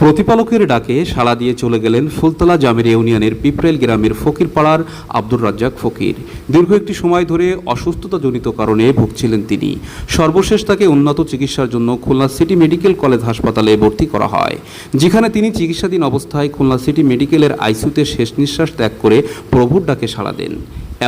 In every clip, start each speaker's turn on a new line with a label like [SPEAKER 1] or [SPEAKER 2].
[SPEAKER 1] প্রতিপালকের ডাকে সাড়া দিয়ে চলে গেলেন ফুলতলা জামের ইউনিয়নের পিপরেল গ্রামের ফকিরপাড়ার আব্দুর রাজ্জাক ফকির। দীর্ঘ একটি সময় ধরে অসুস্থতাজনিত কারণে ভুগছিলেন তিনি। সর্বশেষ তাকে উন্নত চিকিৎসার জন্য খুলনা সিটি মেডিকেল কলেজ হাসপাতালে ভর্তি করা হয়। যেখানে তিনি চিকিৎসাধীন অবস্থায় খুলনা সিটি মেডিকেলের আইসিউতে শেষ নিঃশ্বাস ত্যাগ করে প্রভুর ডাকে সাড়া দেন।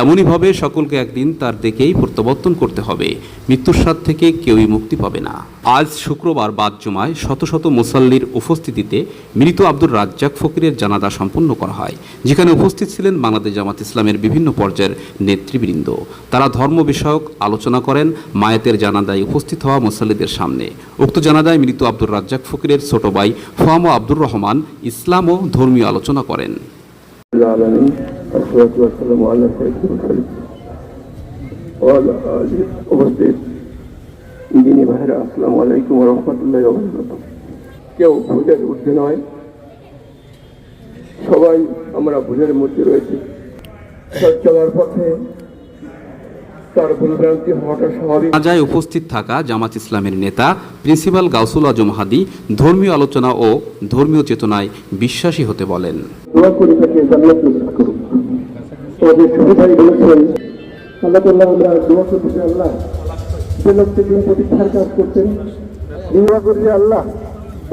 [SPEAKER 1] এমনইভাবে সকলকে একদিন তার দেখেই প্রত্যাবর্তন করতে হবে। মৃত্যুর স্বাদ থেকে কেউই মুক্তি পাবে না। আজ শুক্রবার বাদ জুমায় শত শত মুসল্লির উপস্থিতিতে মৃত আব্দুর রাজ্জাক ফকিরের জানাজা সম্পন্ন করা হয়। যেখানে উপস্থিত ছিলেন বাংলাদেশ জামাত ইসলামের বিভিন্ন পর্যায়ের নেতৃবৃন্দ। তারা ধর্ম বিষয়ক আলোচনা করেন মায়েতের জানাদায় উপস্থিত হওয়া মুসল্লিদের সামনে। উক্ত জানাদায় মৃত আব্দুর রাজ্জাক ফকিরের ছোট ভাই ফোয়াম আব্দুর রহমান ইসলাম ও ধর্মীয় আলোচনা করেন।
[SPEAKER 2] والصلاة والسلام على سيد المرسلين وعلى آله উপস্থিত দিনী ভাইরা আসসালামু আলাইকুম রহমতুল্লাহ কেউ ভুলের ঊর্ধ্বে নয় সবাই আমরা ভুলের মধ্যে রয়েছি সৎ চলার পথে
[SPEAKER 1] জানাজায় উপস্থিত থাকা জামাত ইসলামের নেতা প্রিন্সিপাল গাউসুল আজম হাদি ধর্মীয় আলোচনা ও ধর্মীয় চেতনায় বিশ্বাসী হতে বলেন।
[SPEAKER 2] আল্লাহ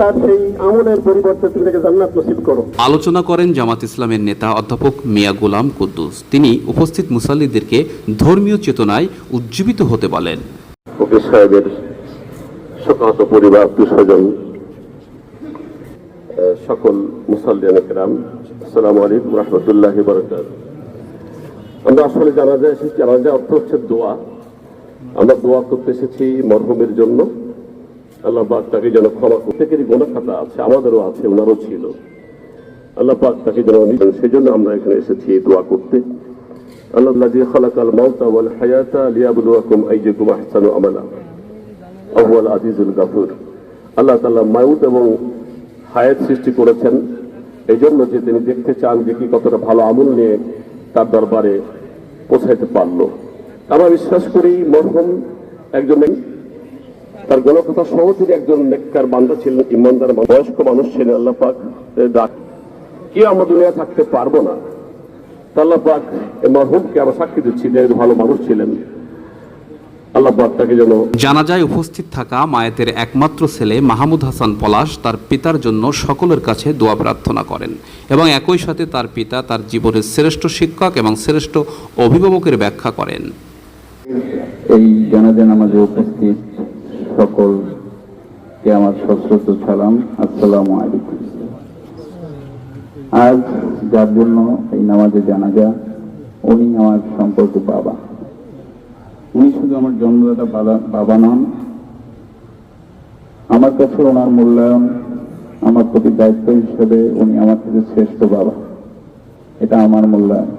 [SPEAKER 2] তার সেই আমলের পরিবর্তে তুমি তাকে জান্নাত নসিব করো।
[SPEAKER 1] আলোচনা করেন জামাত ইসলামের নেতা অধ্যাপক মিয়া গোলাম কুদ্দুস। তিনি উপস্থিত মুসাল্লিদেরকে ধর্মীয় চেতনায় উজ্জীবিত হতে বলেন।
[SPEAKER 3] ফকির সাহেবের শোকাহত পরিবার আত্মীয় সকল মুসল্লিয়ান কেরাম আসসালামু আলাইকুম রহমতুল্লাহ বরকাত আমরা আসলে জানা যায় এসেছি জানা যায় অর্থ হচ্ছে দোয়া আমরা দোয়া করতে এসেছি মরহুমের জন্য। আল্লাহ পাক তাকে যেন ক্ষমা প্রত্যেকেরই গোনা খাতা আছে, আমাদেরও আছে, ওনারও ছিল। আল্লাহ পাক তাকে যেন নিবেন সেই জন্য আমরা এখানে এসেছি দোয়া করতে। আল্লাহ যে খালাকাল মাউতা ওয়াল হায়াতা লিয়াবলুয়াকুম আইয়াকুম আহসানু আমালা। আহুয়াল আজিজুল গাফুর। আল্লাহ তাআলা মাউত এবং হায়াত সৃষ্টি করেছেন। এই জন্য যে তিনি দেখতে চান যে কি কতটা ভালো আমল নিয়ে তার দরবারে পৌঁছাইতে পারল। আমরা বিশ্বাস করি মরহুম একজন তার গণকথা সহ তিনি একজন নেককার বান্ধব ছিলেন ইমানদার বয়স্ক মানুষ ছিলেন আল্লাহ পাক ডাক কি আমরা দুনিয়া থাকতে পারব না। আল্লাহ পাক এই মরহুমকে আমরা সাক্ষী দিচ্ছি যে ভালো মানুষ ছিলেন।
[SPEAKER 1] জানাজায় উপস্থিত থাকা মায়েতের একমাত্র ছেলে মাহমুদ হাসান পলাশ তার পিতার জন্য সকলের কাছে দোয়া প্রার্থনা করেন এবং একই সাথে তার পিতা তার জীবনের শ্রেষ্ঠ শিক্ষক এবং শ্রেষ্ঠ অভিভাবকের ব্যাখ্যা করেন।
[SPEAKER 4] এই জানাজা নামাজে উপস্থিত সকলকে আমার সশ্রদ্ধ সালাম, আসসালামু আলাইকুম। আজ যার জন্য এই নামাজে জানাজা উনি আমার সম্পর্ক বাবা। উনি শুধু আমার জন্মদাতা বাবা নন। আমার কাছে ওনার মূল্যায়ন, আমার প্রতি দায়িত্ব হিসেবে উনি আমার থেকে শ্রেষ্ঠ বাবা। এটা আমার মূল্যায়ন।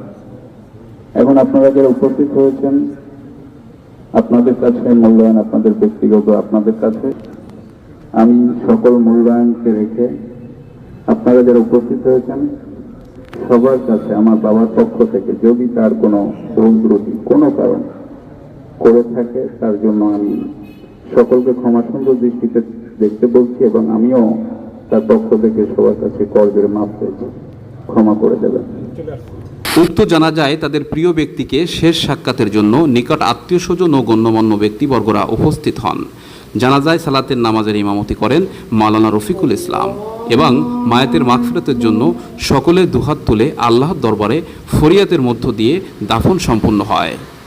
[SPEAKER 4] এখন আপনারা যারা উপস্থিত হয়েছেন আপনাদের কাছে মূল্যায়ন আপনাদের ব্যক্তিগত, আপনাদের কাছে। আমি সকল মূল্যায়নকে রেখে আপনারা যারা উপস্থিত হয়েছেন, সবার কাছে, আমার বাবার পক্ষ থেকে, যদি তার কোনো ভুল কোনো কারণ করে থাকে, তার জন্য আমি সকলকে ক্ষমা সুন্দর দৃষ্টিতে দেখতে বলছি এবং আমিও তার পক্ষ থেকে সবার কাছে করজোরে মাফ পেয়েছি ক্ষমা করে দেবেন।
[SPEAKER 1] উক্ত জানাজায় তাদের প্রিয় ব্যক্তিকে শেষ সাক্ষাতের জন্য নিকট আত্মীয় স্বজন ও গণ্যমান্য ব্যক্তিবর্গরা উপস্থিত হন। জানাজায় সালাতের নামাজের ইমামতি করেন মালানা রফিকুল ইসলাম এবং মায়াতের মাগফিরাতের জন্য সকলে দুহাত তুলে আল্লাহর দরবারে ফরিয়াতের মধ্য দিয়ে দাফন সম্পন্ন হয়।